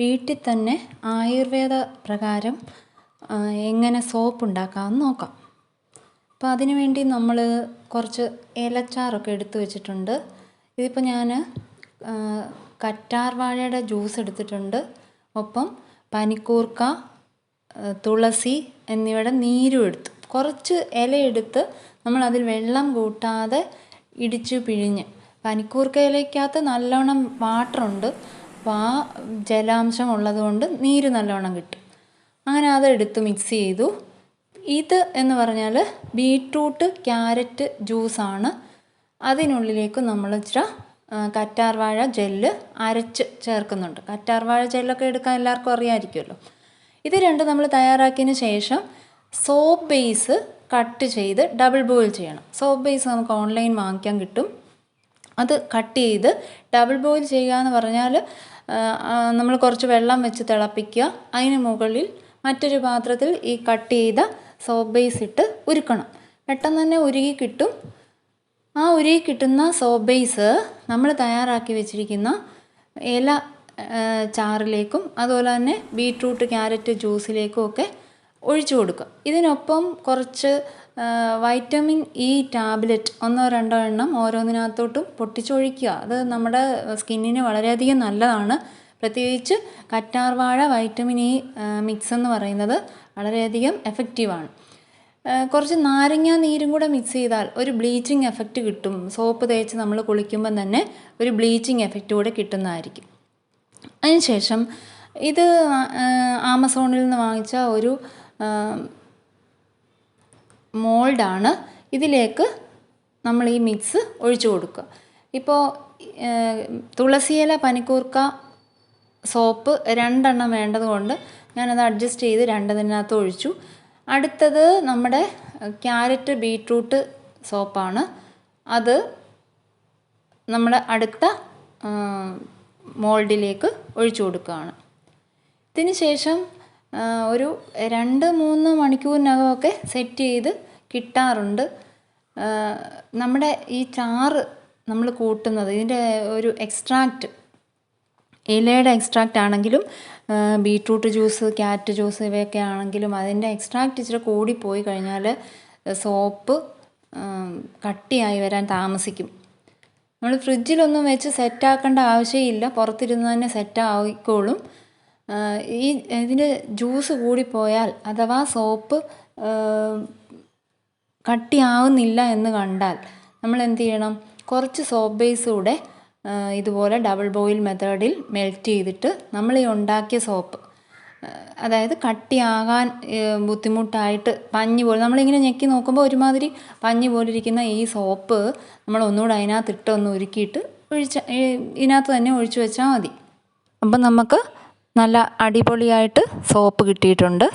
വീട്ടിൽ തന്നെ ആയുർവേദ പ്രകാരം എങ്ങനെ സോപ്പ് ഉണ്ടാക്കാമെന്ന് നോക്കാം. അപ്പോൾ അതിന് വേണ്ടി നമ്മൾ കുറച്ച് ഇലച്ചാറൊക്കെ എടുത്ത് വെച്ചിട്ടുണ്ട്. ഇതിപ്പോൾ ഞാൻ കറ്റാർ വാഴയുടെ ജ്യൂസ് എടുത്തിട്ടുണ്ട്. ഒപ്പം പനിക്കൂർക്ക തുളസി എന്നിവയുടെ നീരും എടുത്തു. കുറച്ച് ഇലയെടുത്ത് നമ്മൾ അതിൽ വെള്ളം കൂട്ടാതെ ഇടിച്ചു പിഴിഞ്ഞ്. പനിക്കൂർക്ക ഇലയ്ക്കകത്ത് നല്ലോണം വാട്ടറുണ്ട്. അപ്പോൾ ആ ജലാംശം ഉള്ളതുകൊണ്ട് നീര് നല്ലോണം കിട്ടും. അങ്ങനെ അതെടുത്ത് മിക്സ് ചെയ്തു. ഇത് എന്ന് പറഞ്ഞാൽ ബീട്രൂട്ട് ക്യാരറ്റ് ജ്യൂസാണ് അതിനുള്ളിലേക്ക് നമ്മൾ ഇച്ചിരി കറ്റാർവാഴ ജെല്ല് അരച്ച് ചേർക്കുന്നുണ്ട്. കറ്റാർവാഴ ജെല്ലൊക്കെ എടുക്കാൻ എല്ലാവർക്കും അറിയാമായിരിക്കുമല്ലോ ഇത് രണ്ടും നമ്മൾ തയ്യാറാക്കിയതിന് ശേഷം സോപ്പ് ബേസ് കട്ട് ചെയ്ത് ഡബിൾ ബോയിൽ ചെയ്യണം. സോപ്പ് ബേസ് നമുക്ക് ഓൺലൈൻ വാങ്ങിക്കാൻ കിട്ടും. അത് കട്ട് ചെയ്ത് ഡബിൾ ബോയിൽ ചെയ്യുക എന്ന് പറഞ്ഞാൽ നമ്മൾ കുറച്ച് വെള്ളം വെച്ച് തിളപ്പിക്കുക. അതിന് മുകളിൽ മറ്റൊരു പാത്രത്തിൽ ഈ കട്ട് ചെയ്ത സോപ്പ് ബേസ് ഇട്ട് ഉരുക്കണം. പെട്ടെന്ന് തന്നെ ഉരുകി കിട്ടും. ആ ഉരുകി കിട്ടുന്ന സോപ്പ് ബേസ് നമ്മൾ തയ്യാറാക്കി വെച്ചിരിക്കുന്ന ഇല ചാറിലേക്കും അതുപോലെ തന്നെ ബീട്രൂട്ട് ക്യാരറ്റ് ജ്യൂസിലേക്കും ഒക്കെ ഒഴിച്ചു കൊടുക്കുക. ഇതിനൊപ്പം കുറച്ച് വൈറ്റമിൻ ഇ ടാബ്ലറ്റ് ഒന്നോ രണ്ടോ എണ്ണം ഓരോന്നിനകത്തോട്ടും പൊട്ടിച്ചൊഴിക്കുക. അത് നമ്മുടെ സ്കിന്നിന് വളരെയധികം നല്ലതാണ്. പ്രത്യേകിച്ച് കറ്റാർവാഴ വൈറ്റമിൻ ഇ മിക്സ് എന്ന് പറയുന്നത് വളരെയധികം എഫക്റ്റീവാണ് കുറച്ച് നാരങ്ങ നീരും കൂടെ മിക്സ് ചെയ്താൽ ഒരു ബ്ലീച്ചിങ് എഫക്റ്റ് കിട്ടും. സോപ്പ് തേച്ച് നമ്മൾ കുളിക്കുമ്പം തന്നെ ഒരു ബ്ലീച്ചിങ് എഫക്റ്റ് കൂടെ കിട്ടുന്നതായിരിക്കും. അതിനുശേഷം ഇത് ആമസോണിൽ നിന്ന് വാങ്ങിച്ച ഒരു മോൾഡാണ് ഇതിലേക്ക് നമ്മൾ ഈ മിക്സ് ഒഴിച്ചു കൊടുക്കുക. ഇപ്പോൾ തുളസിയില പനിക്കൂർക്ക സോപ്പ് രണ്ടെണ്ണം വേണ്ടതുകൊണ്ട് ഞാനത് അഡ്ജസ്റ്റ് ചെയ്ത് രണ്ടതിനകത്ത് ഒഴിച്ചു. അടുത്തത് നമ്മുടെ ക്യാരറ്റ് ബീട്രൂട്ട് സോപ്പാണ്. അത് നമ്മുടെ അടുത്ത മോൾഡിലേക്ക് ഒഴിച്ചു കൊടുക്കുകയാണ്. ഇതിന് ശേഷം ഒരു രണ്ട് മൂന്ന് മണിക്കൂറിനകമൊക്കെ സെറ്റ് ചെയ്ത് കിട്ടാറുണ്ട്. നമ്മുടെ ഈ ചാറ് നമ്മൾ കൂട്ടുന്നത് ഇതിന്റെ ഒരു എക്സ്ട്രാക്റ്റ് ഇലയുടെ എക്സ്ട്രാക്റ്റ് ആണെങ്കിലും ബീട്രൂട്ട് ജ്യൂസ് ക്യാരറ്റ് ജ്യൂസ് ഇവയൊക്കെ ആണെങ്കിലും അതിന്റെ എക്സ്ട്രാക്റ്റ് ഇച്ചിരി കൂടിപ്പോയി കഴിഞ്ഞാൽ സോപ്പ് കട്ടിയായി വരാൻ താമസിക്കും. നമ്മൾ ഫ്രിഡ്ജിലൊന്നും വെച്ച് സെറ്റാക്കേണ്ട ആവശ്യമില്ല. പുറത്തിരുന്ന് തന്നെ സെറ്റ് ആയിക്കോളും. ഈ ഇതിന്റെ ജ്യൂസ് കൂടിപ്പോയാൽ അഥവാ സോപ്പ് കട്ടിയാവുന്നില്ല എന്ന് കണ്ടാൽ നമ്മൾ എന്ത് ചെയ്യണം? കുറച്ച് സോപ്പ് ബേസ് കൂടെ ഇതുപോലെ ഡബിൾ ബോയിൽ മെത്തേഡിൽ മെൽറ്റ് ചെയ്തിട്ട് നമ്മൾ ഈ ഉണ്ടാക്കിയ സോപ്പ് അതായത് കട്ടിയാകാൻ ബുദ്ധിമുട്ടായിട്ട് പഞ്ഞി പോലെ നമ്മളിങ്ങനെ ഞെക്കി നോക്കുമ്പോൾ ഒരുമാതിരി പഞ്ഞി പോലെ ഇരിക്കുന്ന ഈ സോപ്പ് നമ്മൾ ഒന്നുകൂടെ അതിനകത്ത് ഇട്ട് ഒന്ന് ഉരുക്കിയിട്ട് ഒഴിച്ച ഇതിനകത്ത് തന്നെ ഒഴിച്ചു വെച്ചാൽ മതി. അപ്പം നമുക്ക് നല്ല അടിപൊളിയായിട്ട് സോപ്പ് കിട്ടിയിട്ടുണ്ട്.